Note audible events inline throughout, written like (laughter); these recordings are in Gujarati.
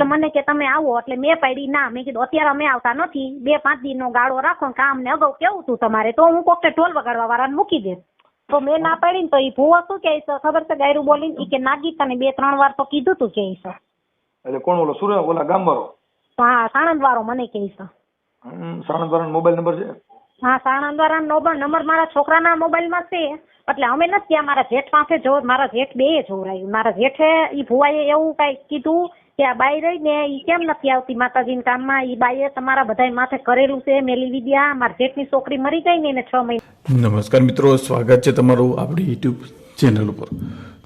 એટલે મને કે તમે આવો એટલે મેં પાડી ના મેં કીધું અત્યારે અમે આવતા નથી બે પાંચ દિનનો ગાળો રાખો ને કામ ને અગાઉ કેવું હતું તમારે? તો હું કોકને ઢોલ વગાડવા વાળાને મૂકી દે તો મેં ના પાડી ને તો એ ભૂવો શું કે ખબર છે ગાયરું બોલીને? કે નાગી તને બે ત્રણ વાર તો કીધું તું કે એટલે કોણ ઓલો સુરે ઓલા ગામ વાળો હા સાણંદ વાળો મને કે સાણંદ વાળાનો મોબાઈલ નંબર છે? હા સાણંદ વાળા નંબર મારા છોકરાના મોબાઈલમાં છે. એટલે અમે નથી ત્યાં મારા જેઠ પાસે જો મારા જેઠ બે જોવરાયું મારા જેઠે એ ભુવાએ એવું કઈ કીધું કે આ બાઈ રહી ને ઈ કેમ નથી આવતી માતાજીના કામમાં? ઈ બાઈએ તમારા બધા માથે કરેલું છે, મેલી વિદ્યા મારા જેઠની છોકરી મરી ગઈ ને એને છ મહિના. નમસ્કાર મિત્રો, સ્વાગત છે તમારું આપણી યુટ્યુબ ચેનલ ઉપર.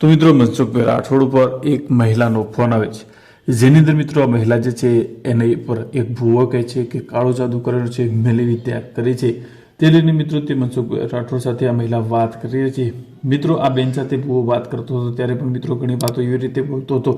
તો મિત્રો, મનસુખભાઈ રાઠોડ ઉપર એક મહિલાનો ફોન આવે છે. જેની અંદર મિત્રો આ મહિલા જે છે, એની ઉપર એક ભૂવો કહે છે કે કાળો જાદુ કરેલો છે મેલી વિદ્યા કરી છે. તે લઈને મિત્રો તે મનસુખભાઈ રાઠોડ સાથે આ મહિલા વાત કરી રહી છે. મિત્રો, આ બેન સાથે ભૂવો વાત કરતો હતો, ત્યારે પણ મિત્રો ઘણી વાતો એવી રીતે બોલતો હતો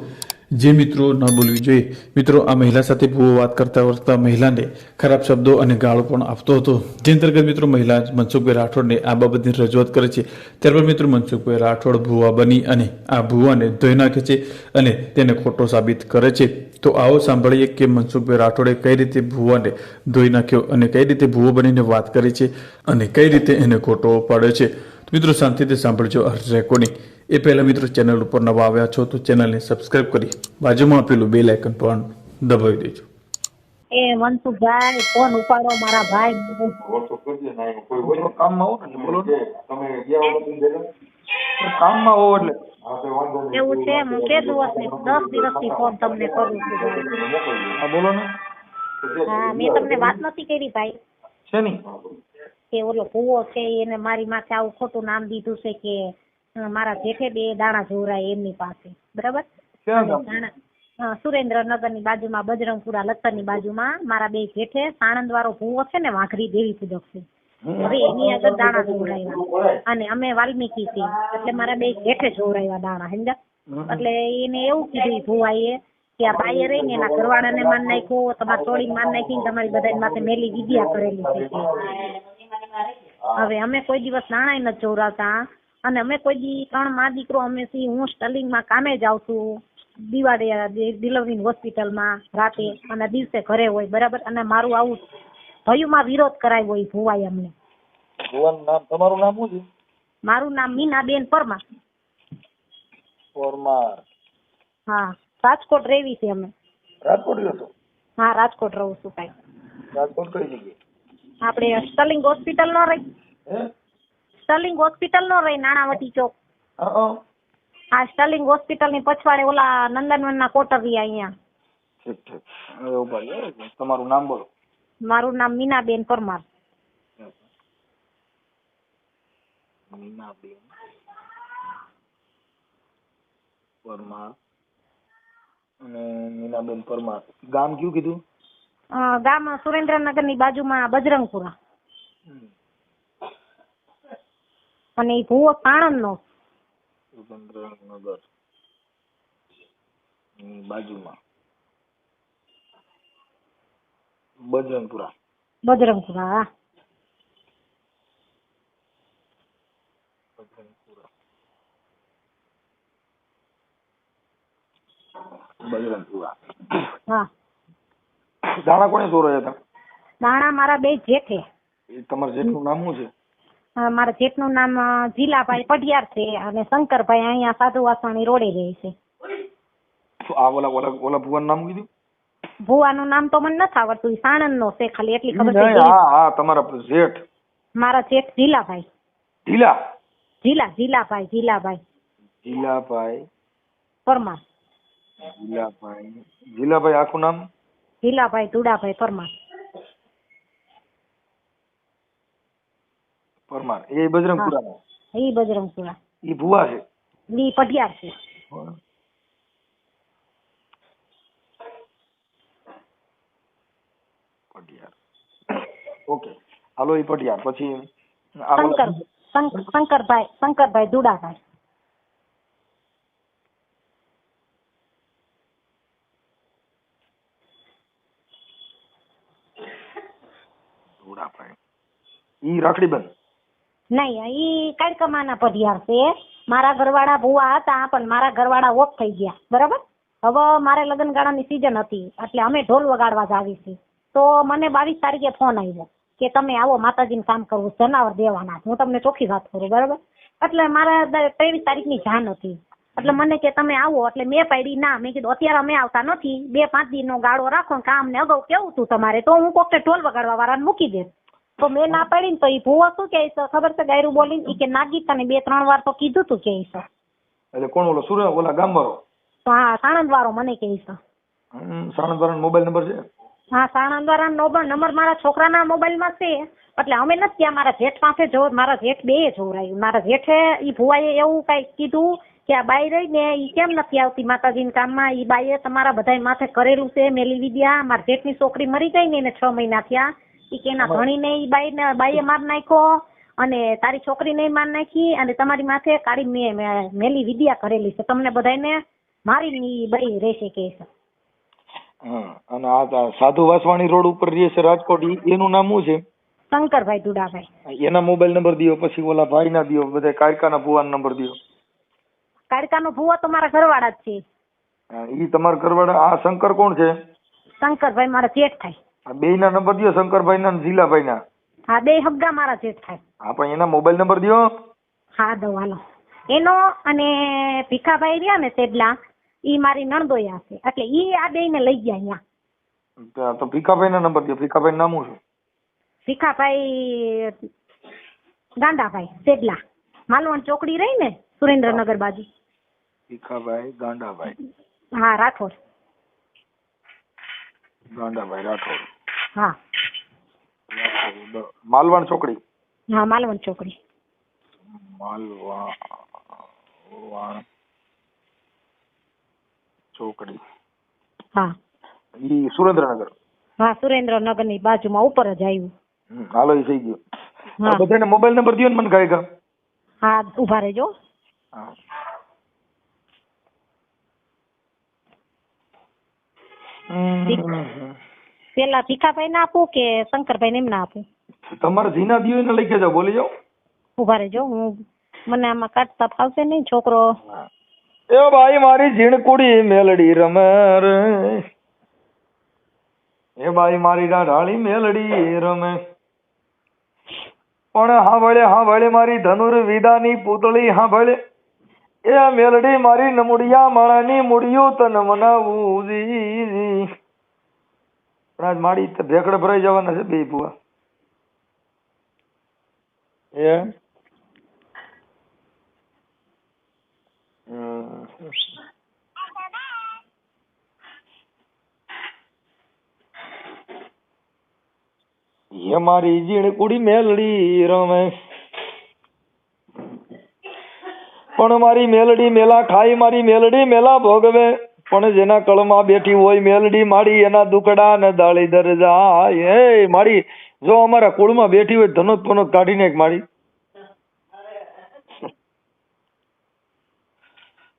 જે મિત્રો ન બોલવી જોઈએ. મિત્રો, આ મહિલા સાથે ભૂવો વાત કરતા વર્તા મહિલાને ખરાબ શબ્દો અને ગાળો પણ આપતો હતો. જે અંતર્ગત મિત્રો, મહિલા મનસુખભાઈ રાઠોડને આ બાબતની રજૂઆત કરે છે. ત્યારબાદ મિત્રો, મનસુખભાઈ રાઠોડ ભૂવા બની અને આ ભૂવાને ધોઈ નાખે છે અને તેને ખોટો સાબિત કરે છે. તો આવો સાંભળીએ કે મનસુખભાઈ રાઠોડે કઈ રીતે ભૂવાને ધોઈ નાખ્યો અને કઈ રીતે ભૂવો બનીને વાત કરી છે અને કઈ રીતે એને ખોટો પાડે છે. મિત્રો, શાંતિથી સાંભળજો આ રેકોર્ડિંગ. એ પહેલાં મિત્રો ચેનલ ઉપર નવા આવ્યા છો તો ચેનલને સબસ્ક્રાઇબ કરી બાજુમાં આપેલું બેલ આઇકન પણ દબાવી દેજો. એ મનસુખભાઈ ફોન ઉપાડો મારા ભાઈ. બોલો કામમાં હો ને બોલો તમે કામમાં હો એટલે એવું છે હું કે દિવસની દસ દિવસથી ફોન તમને કરું છું. હા બોલો ને. હા મેં તમને વાત નથી કરી ભાઈ. છે ની કે ઓલો ભૂવો છે એને મારી માથે આવું ખોટું નામ દીધું છે કે મારા જેઠે બે દાણા જોવરાય એમની પાસે. બરાબર? સુરેન્દ્રનગરની બાજુમાં બજરંગપુરા લખતરની બાજુમાં મારા બે જેઠે સાણંદ વાળો ભૂવો છે ને વાઘરી દેવી પૂજક છે. હવે એની આગળ દાણા જોવરાયા અને અમે વાલ્મીકી છીએ એટલે મારા બે જેઠે જોવરાયા દાણા સમજા એટલે એને એવું કીધું ભૂવાઈએ કે આ બાઈએ રહીને એના ઘરવાળાને માન નાખ્યો તમારા ચોળી માન નાખીને તમારી બધાની માથે મેલી વિદ્યા કરેલી છે. હવે અમે કોઈ દિવસ નાણાય નથી જોવરાવતા. અને અમે કોઈ દી ત્રણ મા દીકરો અમે સી હું સ્ટલિંગમાં કામે જાઉં છું. દિવાળી ડિલિવરી હોસ્પિટલમાં રાતે અને દિવસે ઘરે હોય બરાબર? અને મારું આવું ભયુમાં વિરોધ કરાવ્યો હોય ભુવાએ અમને. ભુવાનું નામ તમારું નામ શું છે? મારું નામ મીનાબેન પરમાર. પરમાર. હા રાજકોટ રેવી છે અમે. રાજકોટ રહ્યો છો? હા રાજકોટ રહું છું કાઈ. રાજકોટ કઈ જગ્યાએ? આપણે સ્ટલિંગ હોસ્પિટલ નો રહી? હે સ્ટલિંગ હોસ્પિટલ નો રહી નાણાવટી ચોક. હા સ્ટર્લિંગ હોસ્પિટલની પછવાડે ઓલા નંદનવન ના કોટર રહ્યા અહીંયા. ઠીક ઠીક. હવે ઊભા રહ્યો તમારું નામ બોલો. મારું નામ મીનાબેન પરમાર. મીનાબેન પરમાર અને મીનાબેન પરમાર. ગામ કયું કીધું? ગામ સુરેન્દ્રનગરની બાજુમાં બજરંગપુરા. અને એ ભૂવો સાણંદ નો બાજુમાં. બજરંગપુરા. બજરંગપુરા હા. બજરંગપુરા. હા. દાણા કોને ચોરાયા હતા? દાણા મારા બે જેઠે. એ તમારા જેઠનું નામ શું છે? મારા જેઠનું નામ જીલાભાઈ પઢિયાર છે અને શંકરભાઈ અહીંયા સાધુ વાસણી રોડે રહે છે. આ ઓલા ઓલા ઓલા ભુવાનું નામ કીધું? ભુવાનું નામ તો મને નથી આવડતું ઈ સાણંદ નો છે ખાલી એટલી ખબર છે હા હા તમારા જેઠ. મારા જેઠ જીલાભાઈ. જીલા? જીલા જીલાભાઈ જીલાભાઈ. જીલાભાઈ. પરમાર. જીલાભાઈ. જીલાભાઈ આખું નામ? જીલાભાઈ ધુડાભાઈ પરમાર. પરમાર. એ બજરંગપુરા ઈ બજરંગપુરા એ ભુવા છે. ઈ પઢિયાર છે. પટિયાર ઓકે. હાલો એ પટિયાર પછી શંકર શંકરભાઈ શંકરભાઈ દુડાભાઈ. ઈ રાખડી બંધ. નહીં ઈ કાળકમાના પઢિયાર છે. મારા ઘરવાળા ભુવા હતા, પણ મારા ઘરવાળા ઓફ થઈ ગયા. બરાબર? હવે મારે લગ્ન ગાળાની સિઝન હતી, એટલે અમે ઢોલ વગાડવા જ આવી છીએ તો મને બાવીસ તારીખે ફોન આવ્યો કે તમે આવો, માતાજીને કામ કરવું જનાવર દેવાના હું તમને ચોખ્ખી વાત કરું, બરાબર? એટલે મારા ત્રેવીસ તારીખની જાન હતી. એટલે મને કે તમે આવો, એટલે મેં પાડી, ના, મેં કીધું, અત્યારે અમે આવતા નથી. બે પાંચ દિનનો ગાળો રાખો કામ ને અગાઉ કેવું હતું તમારે? તો હું કોકને ઢોલ વગાડવા વાળાને મૂકી દે. તો મેં ના પાડી ને તો એ ભૂવા શું કહે છે? ખબર છે ગાયરું બોલીને? ઈ કે નાગી તને બે ત્રણ વાર તો કીધું તું કે છે. એટલે કોણ ઓલો સુરે ઓલા ગામવાળો? તો હા સાણંદ વાળો મને કહે છે. સાણંદ સાણંદવાળાનો મોબાઈલ નંબર છે? હા સાણંદ વાળા નંબર મારા છોકરાના મોબાઈલમાં છે. એટલે અમે નથી ત્યાં મારા જેઠ પાસે જો મારા જેઠ બે જોવરાયું મારા જેઠે ઈ ભુવાએ એવું કઈ કીધું કે આ બાઈ રહી ને એ કેમ નથી આવતી માતાજીના કામમાં? ઈ બાઈએ તમારા બધા માથે કરેલું છે મેલી વિદ્યા મારા જેઠની છોકરી મરી ગઈ ને એને છ મહિના થયા. ઈ કે એના ભણીને ઈ બાઈને બાઈએ માર નાખ્યો અને તારી છોકરીને માર નાખી અને તમારી માથે કાળી મેલી વિદ્યા કરેલી છે. તમને બધાયને મારીને ઈ બાઈ રહેશે કે છે. અને આ સાધુ વાસવાણી રોડ ઉપર રહે છે રાજકોટ એનું નામ શું છે? શંકરભાઈ દુડાભાઈ. એના મોબાઈલ નંબર દિયો પછી ઓલા ભાઈ ના દિયો બધા કાયકાના ભુવાનો નંબર દિયો. કાળકાનો ભુવા તો મારા ઘરવાળા જ છે. ઈ તમારા ઘરવાળા આ શંકર કોણ છે? શંકરભાઈ મારા જેઠ થાય. બેય ના નંબર દિયો શંકરભાઈ ના જીલાભાઈ ના હા બે હગ્ગા મારા જે થાય. હા પણ એના મોબાઈલ નંબર દિયો. હા દવાનો એનો અને ભીખાભાઈ રહ્યા ને તેડલા ઈ મારી નણદોયા છે એટલે ઈ આ બે ને લઈ ગયા અહીંયા. તો- ભીખાભાઈ ના નંબર દિયો. ભીખાભાઈ નામ શું ભીખાભાઈ ગાંડાભાઈ તેડલા માલવણ ચોકડી રહી ને સુરેન્દ્રનગર બાજુ. ભીખાભાઈ ગાંડાભાઈ. હા રાઠોડ. ગાંડાભાઈ રાઠોડ. હા. રાઠોડ. ચોકડી. હા માલવણ ચોકડી. માલવણ ચોકડી. હા. ઈ સુરેન્દ્રનગર. હા સુરેન્દ્રનગરની બાજુમાં ઉપર જ આવ્યું. હાલો ઈ થઈ ગયું. બધાને મોબાઈલ નંબર દિયો ને મને કાંઈ કા હા ઊભા રહેજો. હા. હમ. પેલા ભીખાભાઈ ને આપું કે શંકરભાઈ ને એમને આપું? તમારે જીના દિયો ને લઈ જાઓ બોલી જાઓ. ઊભા રહેજો હું મને આમાં કાઢતા ફાવશે નહીં છોકરો. એ ભાઈ મારી ઝીણકુડી મેલડી રમે રે. એ ભાઈ મારી ડાઢાળી મેલડી રમે. પણ હાંભળે હાંભળે મારી ધનુર વિદાની પૂતળી હાંભળે. એ મેલડી મારી નમુડિયા માણાની મુડિયું તન મનાવું જી. પણ આજ માડી ભેકડ ભરાઈ જવાના છે બે ભુવા. એ. એ મારી ઝીણકુડી મેલડી રમે. પણ મારી મેલડી મેલા ખાઈ મારી મેલડી મેલા ભોગવે. પણ જેના કળમાં બેઠી હોય મેલડી માડી એના દુકડા ને દાળી દર જાય એ માડી જો અમારા કુળમાં બેઠી હોય ધનોત પનોત કાઢીને મારી માડી.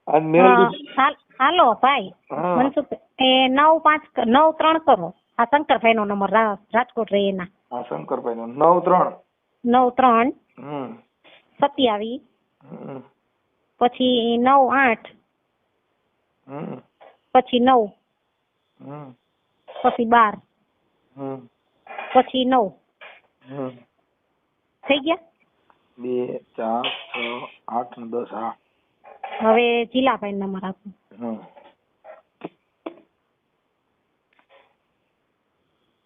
આજ મેલડી હાલો ભાઈ. મનસુખ એ નવ પાંચ નવ ત્રણ કરો. આ શંકરભાઈ નો નંબર રાજકોટ રહે એના. હા શંકરભાઈ નો નવ ત્રણ. નવ ત્રણ. હમ. સત્યાવીસ. પછી નવ આઠ. પછી નવ. પછી બાર. પછી નવ. થઈ ગયા? બે ચાર છ આઠ ને દસ હા. હવે જીલાભાઈ નંબર આપો.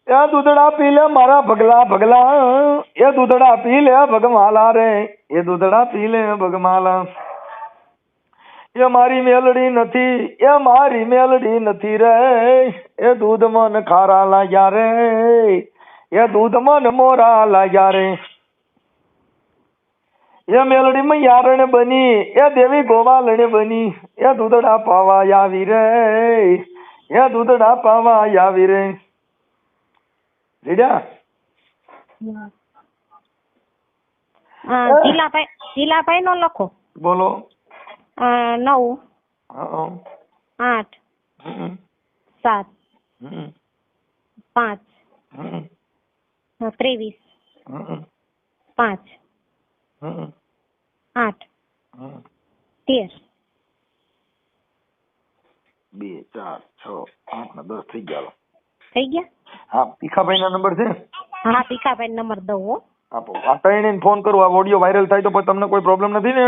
એ દૂધડા પી લે મારા ભગલા ભગલા. એ દૂધડા પી લે ભગમાલા રે. એ દૂધડા પી લે ભગમાલા એ મારી મેલડી નથી એ મારી મેલડી નથી રે. એ દૂધ મન ખારા લાગ્યા રે. એ દૂધ મન મોરા લાગ્યા રે. એ મેલડી માં યારણ બની એ દેવી ગોવાલણ બની એ દૂધડા પાવા આવી રે. એ દૂધડા પાવા આવી રે. રીડ્યા? અ, જીલાભાઈ જીલાભાઈ નો લખો. બોલો. નવ. આઠ. સાત. પાંચ. ત્રેવીસ. પાંચ. આઠ. તેર. બે ચાર છ આઠ ને દસ થઈ ગયા. થઈ ગયા? હા ભીખાભાઈ ના નંબર છે? હા ભીખાભાઈ નંબર દઉં હો. આપો. આ ત્રણેયને ફોન કરું. આ ઓડિયો વાયરલ થાય તો પછી તમને કોઈ પ્રોબ્લેમ નથી ને?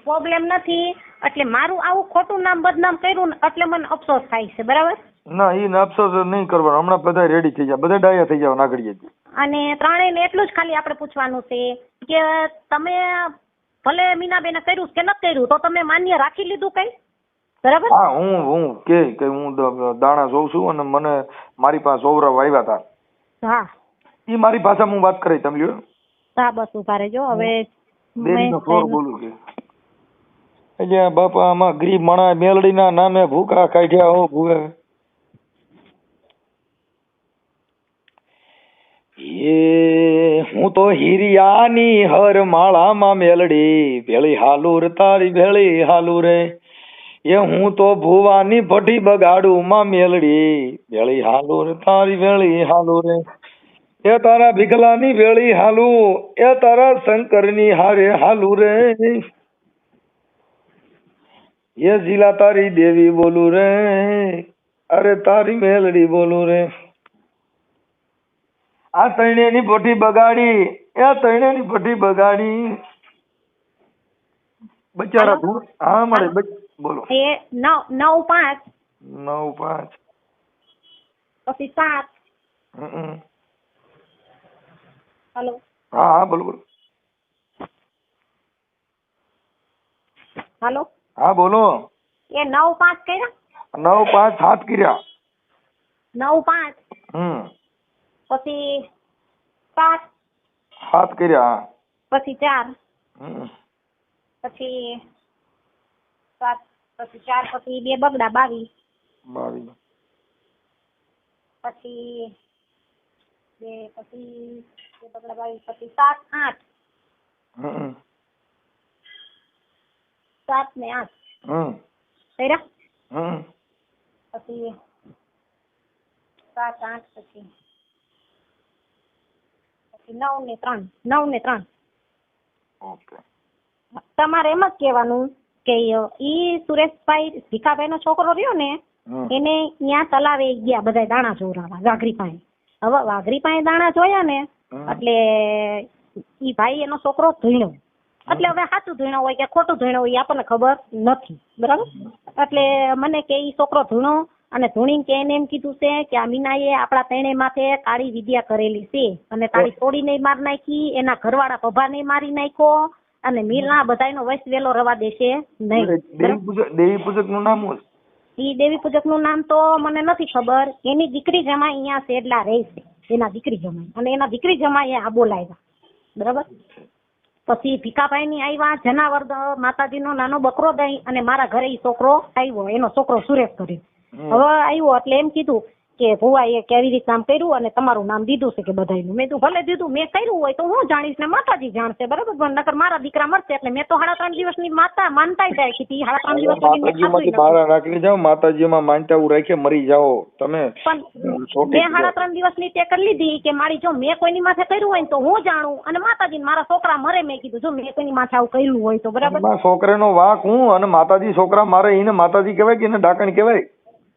પ્રોબ્લેમ નથી એટલે મારું આવું ખોટું નામ બદનામ કર્યું ને એટલે મને અફસોસ થાય છે બરાબર? ના એ અફસોસ નહીં કરવાનો. હમણાં બધા રેડી થઈ જાય બધા ડાયા થઈ જાવ નાગડીએ અને ત્રણેયને એટલું જ ખાલી આપણે પૂછવાનું છે કે તમે ભલે મીનાબેને કર્યું કે ન કર્યું તો તમે માન્ય રાખી લીધું કઈ? બરાબર? હા હું હું કે કે હું દાણા જોઉં છું અને મને મારી પાસે ઓવરા વાવ્યા હતા હા. એ મારી ભાષામાં હું વાત કરી તમે લ્યો હા બસ ઊભા રહેજો. હવે બોલું કે એટલે બાપા, આમાં ગરીબ માણા મેલડીના નામે ભૂકા કાઢ્યા હો ભૂએ એ હું તો હિરિયાની હર માળામાં મેલડી, ભેળી હાલુર તારી ભેળી હાલુર. રે એ હું તો ભુવાની ભઠી બગાડું માં મેલડી, ભેળી હાલુર તારી ભેળી હાલુર. રે એ તારા ભીખલાની વેળી હાલુ, એ તારા શંકરની હારે હાલુ રે એ જીલા તારી દેવી બોલું રે અરે તારી મેલડી બોલું રે આ તૈણેની ભઠ્ઠી બગાડી એ તૈણેની ભઠ્ઠી બગાડી બચારા હાલો? હા મળે બોલો એ નવ નવ પાંચ નવ પાંચ પછી સાત. હલો હા હા બોલો બોલો હલો હા બોલો. એ નવ પાંચ કર્યા? નવ પાંચ સાત કર્યા. નવ પાંચ? હમ. પછી સાત? સાત કર્યા પછી ચાર? હમ. પછી સાત પછી ચાર પછી બે બગડા બાવીસ. બાવીસ. પછી બે પછી બે બગડા બાવીસ પછી સાત આઠ. હમ. સાત ને આઠ કર્યા? પછી સાત આઠ પછી પછી નવ ને ત્રણ નવ ને ત્રણ તમારે એમ જ કહેવાનું કે ઈ સુરેશભાઈ ભીખાભાઈ નો છોકરો રહ્યો ને એને ત્યાં તલાવે ગયા બધા દાણા જોરાવા વાઘરી પાસે હવે વાઘરી પાસે દાણા જોયા ને એટલે ઈ ભાઈ એનો છોકરો ધોઈણો એટલે હવે સાચું ધૂણો હોય કે ખોટું ધૂણો હોય આપણને ખબર નથી બરાબર? એટલે મને કે ઈ છોકરો ધૂણો અને ધૂણીને કે એને એમ કીધું છે કે આ મીનાએ આપણા ત્રણેય માથે કાળી વિદ્યા કરેલી છે અને તાળી તોડીને માર નાખી એના ઘરવાળા પભાને મારી નાખ્યો અને મીરના બધાયનો વૈશ વેલો રવા દેશે નહીં દેવી પૂજક દેવી પૂજકનું નામ ઈ દેવી પૂજકનું નામ તો મને નથી ખબર એની દીકરી જમાઈ અહીંયા શેડલા રહે છે એના દીકરી જમાઈ અને એના દીકરી જમાઈ આ બોલાવ્યા બરાબર? પછી ભીખાભાઈ ની આવ્યા જનાવર માતાજી નો નાનો બકરો દઈ અને મારા ઘરે ઈ છોકરો આવ્યો. એનો છોકરો સુરેશ કરી હવે આવ્યો એટલે એમ કીધું કે ભુવાએ કેવી રીતે કામ કર્યું અને તમારું નામ દીધું છે કે બધાયનું? મેં તું ભલે દીધું મેં કર્યું હોય તો હું જાણીશ ને માતાજી જાણશે બરાબર? પણ નકર મારા દીકરા મરશે એટલે મેં તો સાડા ત્રણ દિવસની માતા માનતા જાય કે સાડા ત્રણ દિવસ માતાજીમાંથી બહાર રાખી જાઓ માતાજીમાં માનતા એવું રાખે મરી જાઓ. તમે પણ મેં સાડા ત્રણ દિવસની કરી લીધી કે મારી જો મેં કોઈની માથે કર્યું હોય ને તો હું જાણું અને માતાજી મારા છોકરા મરે મેં કીધું જો મેં કોઈની માથે આવું કર્યું હોય તો બરાબર? છોકરા છોકરાનો વાક હું અને માતાજી છોકરા મારે એને માતાજી કહેવાય કે એને ડાકણ કહેવાય?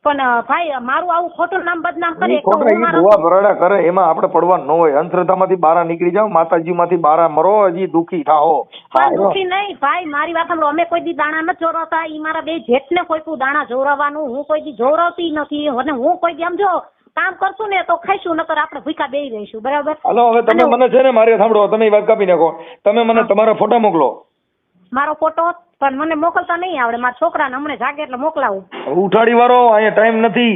પણ ભાઈ મારું આવું ખોટું નામ બદનામ કરે તો હું મારા ભૂવા ભરાડા કરે એમાં આપણે પડવાનું ન હોય. અંધશ્રદ્ધામાંથી બહાર નીકળી જાઓ માતાજીમાંથી બહાર મરો હજી દુખી થાઓ. પણ દુખી નહીં. ભાઈ મારી વાત સાંભળો. અમે કોઈ દી દાણા ન ચોરાતા ઈ મારા બે જેઠને કોઈ દાણા જોરવવાનું હું કોઈ દી જોરવતી નથી. અને હું કોઈ દી આમ જો કામ કરશું ને તો ખાઈશું નકર આપણે ભૂખા બેહી રહીશું. બરાબર? હલો હવે તમે મને છે ને મારે સાંભળો. તમે વાત કાપી નાખો. તમે મને તમારો ફોટો મોકલો. મારો ફોટો? પણ મને મોકલતા નહીં આવડે. મારા છોકરાને હમણાં જાગે એટલે મોકલાવું. ઉઠાડી વાળો અહીંયા ટાઈમ નથી.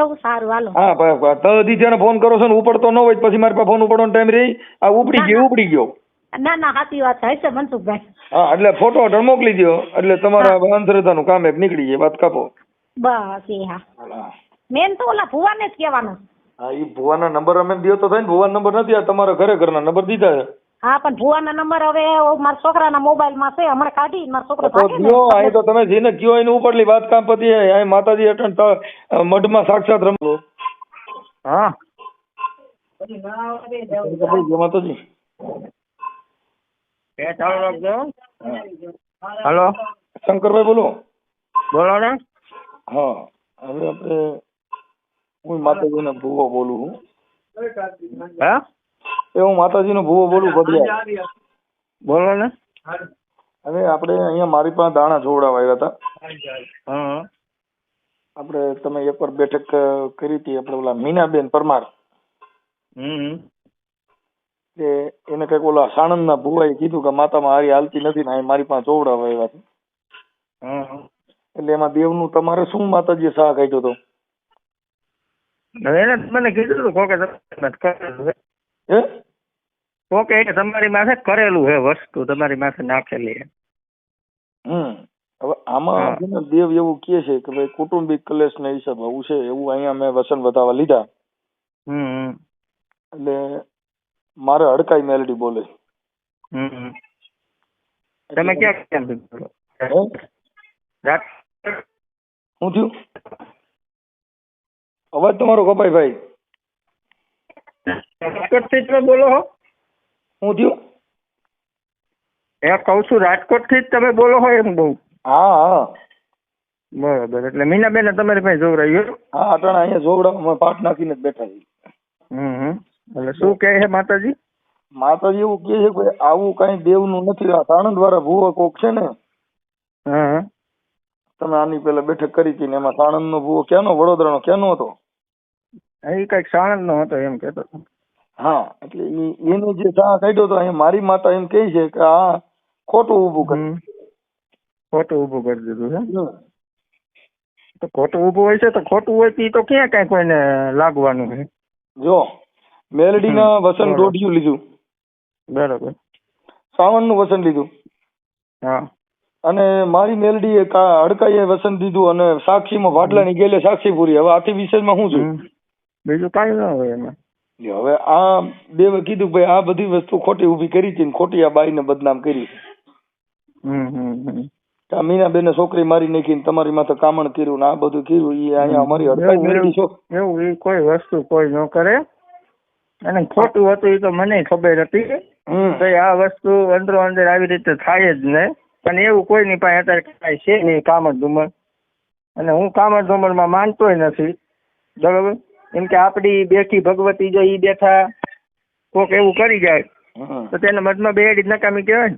એવું સારું હાલો. હા તદી જ્યારે ફોન કરો છો ને ઉપડતો ન હોય પછી મારી પાસે ફોન ઉપડવાનો ટાઈમ રહી. આ ઉપડી ગયો ઉપડી ગયો. ના ના સાચી વાત છે. હશે મનસુખભાઈ. હા એટલે ફોટો ઓર્ડર મોકલી દો એટલે તમારા અંધશ્રદ્ધાનું કામ એક નીકળી જાય વાત કાપો. બસ એ હા. હા મેન તો ઓલા ભુવાને જ કહેવાનું. હા એ ભુવાના નંબર અમે દયો તો થાય ને. ભુવાન નંબર નથી આ તમારા ઘરે ઘરના નંબર દીધા છે. હા પણ ભુવાના નંબર હવે મારા છોકરાના મોબાઈલમાં છે હમણાં કાઢી મારા છોકરો તો ને. અહીં તો તમે જેને કયો એને ઉપરલી વાત કામ પતી અહીં માતાજી અટણ ત- મઢમાં સાક્ષાત રમલો હા. માતાજી. એ ચાલુ રાખજો હલો. શંકરભાઈ બોલો. બોલો ને. હા હવે આપણે હું માતાજીના ભૂવો બોલું હું. હા? એ હું માતાજીનો ભૂવો બોલું ભડિયા બોલો ને. અરે આપણે અહીંયા મારી પાસે દાણા જોવડાવવા આવ્યા હતા. હા આપણે તમે એકવાર બેઠક કરી હતી આપણે ઓલા મીનાબેન પરમાર. હમ કે એને કંઈક ઓલા સાણંદના ભુવાએ કીધું કે માતામાં હારી હાલતી નથી ને મારી પાસે જોવડાવવા આવ્યા છે. હા એટલે એમાં દેવનું તમારે શું માતાજીએ સાહ કાઢ્યો હતો? એને મને કીધું હતું કોકે હે? કોકે એટલે તમારી માથે કરેલું છે વસ્તુ તમારી માથે નાખેલી હે. હમ હવે આમાં છે ને દેવ એવું કહે છે કે ભાઈ કુટુંબિક કલેશ ને હિસાબ આવું છે એવું અહીંયા મેં વસન વધાવા લીધા. હમ એટલે મારે હડકાઈ મેલડી બોલે. હમ. તમે ક્યાં હું? રાત શું થયું? અવાજ તમારો કપાય ભાઈ. બોલો છો શું થયું? એ કહું છું રાજકોટથી જ તમે બોલો હોય એમ બહુ. હા હા. બરોબર એટલે મીનાબેન તમારી પાસે જોવરાયું હા અટાણા અહીંયા જોવડામાં પાઠ નાખીને જ બેઠા છીએ. હમ. એટલે શું કહે છે માતાજી? માતાજી એવું કહે છે કે આવું કઈ દેવનું નથી આ સાણંદ વાળા ભૂવો કોક છે ને હા હા. તમે આની પેલા બેઠક કરી હતી ને એમાં સાણંદ નો ભૂવો ક્યાંનો વડોદરાનો ક્યાંનો હતો? એ કંઈક સાણંદ નો હતો એમ કેતો. હા એટલે ઈ એને જે સાહ કાઢ્યો હતો અહીંયા મારી માતા એમ કહે છે કે આ ખોટું ઊભું કરે હમ. ખોટું ઊભું કરી દીધું છે. તો ખોટું ઊભું હોય છે તો ખોટું હોય તો ઈ તો ક્યાં કઈ કોઈને લાગવાનું છે? જો મેલડીના વસન. દોઢિયું લીધું. બરાબર. સાવનનું વસન લીધું. હા. અને મારી મેલડીએ કા હડકાઈએ વસન દીધું અને સાક્ષીમાં વાટલાની ગયેલી સાક્ષી પૂરી. હવે આથી વિશેષમાં શું જોયું હમ. બીજું કાંઈ ન હોય એમાં. હવે આ બે કીધું ભાઈ આ બધી વસ્તુ ખોટી ઊભી કરી હતી ને ખોટી આ બાઈને બદનામ કરી હમ આ મીનાબેને છોકરી મારી નાખીને તમારી માથે કામણ કર્યું ને આ બધું કર્યું એ અહીંયા અમારી એવું- છો. એ કોઈ વસ્તુ કોઈ ન કરે. અને ખોટું હતું એ તો મને ખબર હતી તો આ વસ્તુ અંદરો અંદર આવી રીતે થાય જ નહીં પણ એવું કોઈની પાસે અત્યારે કાંઈ છે નહીં કામડ ધુમર અને હું કામડ ધુમરમાં માનતોય નથી. બરોબર? એમ કે આપડી બેઠી ભગવતી જો ઈ બેઠા કોક એવું કરી જાય તો તેના મતમાં બેડી જ નકામી કહેવાય ને.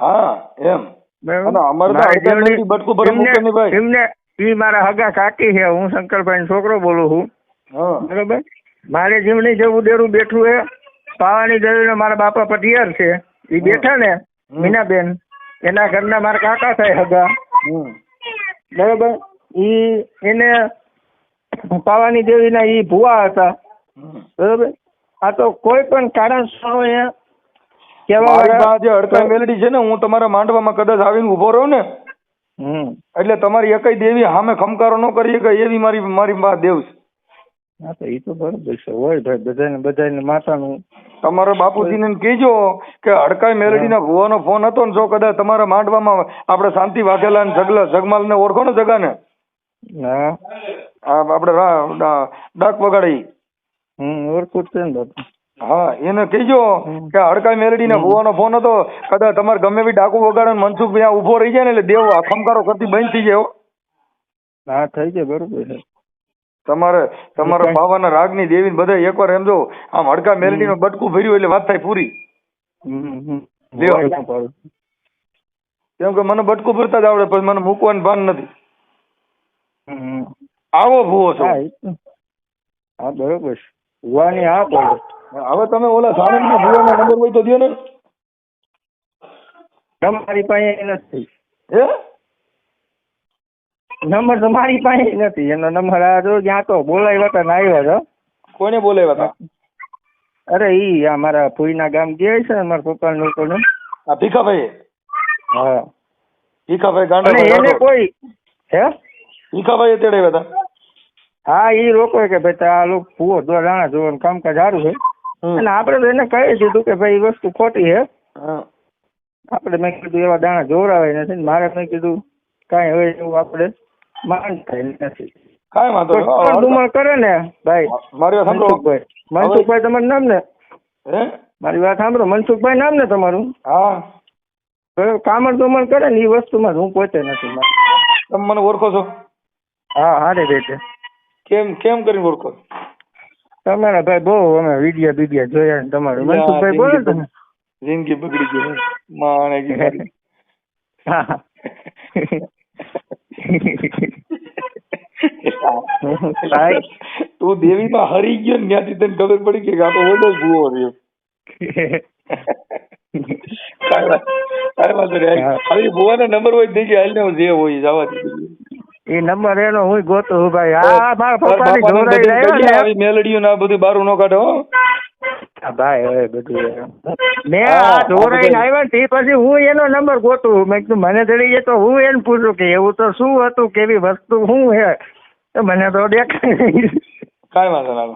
હા એમ. મારે. એમને ઈ હગા કાકી છે હું શંકરભાઈ છોકરો બોલું છું. બરોબર? મારે જીવની જેવું દેરું બેઠું હે પાવાની દેવી મારા બાપા પટિયાર છે. એ બેઠા ને. મીનાબેન એના ઘરના મારા કાકા થાય હગા. બરોબર? ઈ એને પાવાની દેવીના ઈ ભુવા હતા. બરોબર? આ તો કોઈ પણ કારણસર એ કેવા જે હડકાઈ મેલડી છે ને હું તમારા માંડવામાં કદાચ આવીને ઊભો રહું ને એટલે તમારી એકઈ દેવી સામે ખમકારો ન કરી કે એવી મારી મારી મા દેવ છે. હા તો એ તો બરોબર છે. હોય ભાઈ બધાને બધાને માતાનું તમારા બાપુજીને કહેજો કે હડકાઈ મેલડીના ભુવાનો ફોન હતો ને જો કદાચ તમારા માંડવામાં આપણે શાંતિ વાઘેલા ને જગલા જગમાલ ને ઓળખો ને જગાને? હા. આપણે ડાક વગાડી. હમ ઓળખું છે ને બાપુ હા એને કહેજો. કે હડકાઈ મેલડીના ભુવાનો ફોન હતો. કદાચ તમારે ગમે બી ડાકુ વગાડે મનસુખ ત્યાં ઊભો રહી જાય ને એટલે દેવ ખમકારો કરતી બંધ થઈ જાય હા. થઈ જાય બરોબર છે. તમારે તમારા બાવાના બાવાના રાગની દેવી બધા એકવાર એમ જો આમ હડકા મેલડીનું બટકું ભર્યું એટલે વાત થાય પૂરી. કેમ કે મને બટકું ભરતા જ આવડે પણ મને મૂકવાનું ભાન નથી. આવો ભૂવો છો. હા તો. બરોબર છે. ભુવાની હા બોલો. હવે તમે ઓલા સાણંદના ભૂવાનો નંબર હોય તો દો ને. તમારી પાસે નથી. હે? નંબર તો મારી પાસે નથી. એનો નંબર આ જો ક્યાં તો બોલાવ્યા હતા ને આવ્યા છો. કોને બોલાવ્યા હતા? અરે ઈ આ મારા ફુઈના ગામ ગયા છે ને મારા પપ્પા લોકોનું. આ ભીખાભાઈ હા. ભીખાભાઈ ગાંડા એને કોઈ હે? ભીખાભાઈ તેડાવ્યા હતા? હા એ લોકો કે ભાઈ આ લોકો ભૂવો દો દાણા જોવાનું કામકાજ સારું છે. અને આપણે તો એને કહી દીધું કે ભાઈ એ વસ્તુ ખોટી છે. આપડે આપણે મેં કીધું એવા દાણા જોરાવાય નથી ને મારે મેં કીધું કાંઈ હવે એવું આપણે માનતા નથી. કાંઈ વાંધો નહીં. કોઈ કરે ને ભાઈ મારી વાત સાંભળો. મનસુખભાઈ. મનસુખભાઈ તમારું નામ ને? હે? મારી વાત સાંભળો. મનસુખભાઈ નામ ને તમારું? હા. બરાબર કામળ ડુમળ કરે ને એ વસ્તુમાં હું પોતે નથી. તમે મને ઓળખો છો? હા રે રીતે કેમ કેમ કરીને ઓળખો? તમારા ભાઈ બહુ અમે વિડિયા બીડિયો જોયા ને તમારું. મનસુખભાઈ બોલો તમે? જિંદગી બગડી ગઈ માણે કી મારી. હા. ભાઈ તું દેવીમાં હરી ગયો ને ત્યાંથી તને ખબર પડી કે આ તો ઓડો જ ભૂવો રહ્યો. (laughs) કાંઈ વાત- કાંઈ નહીં. ભૂવાનો નંબર હોય તો દેજે, હાલને હું જે હોય જવા દે. એ નંબર એનો હું ગોતું ભાઈ. આ મારા પપ્પાની આવ્યો કહીએ, ને. આવી મેલડીઓ ના બધું બારું નો કાઢો આ ભાઈ હવે બધું. મેં આ આ આવ્યા ને પછી હું એનો નંબર ગોતું મેં કીધું મને ચડી જાય તો હું એને પૂછું કે એવું તો શું હતું કેવી વસ્તુ શું છે તો મને તો દેખાય કાંઈ વાંધો ના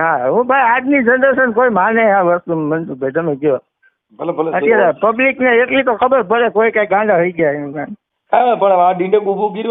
હા હું ભાઈ આજની જનરેશન કોઈ માને આ વસ્તુ. મનસુખભાઈ તમે કહો ભલે ભલે અત્યારે પબ્લિક ને એટલી તો ખબર પડે કોઈ કઈ ગાંડા થઈ ગયા પણ આ ડીંડક ઉભું કર્યું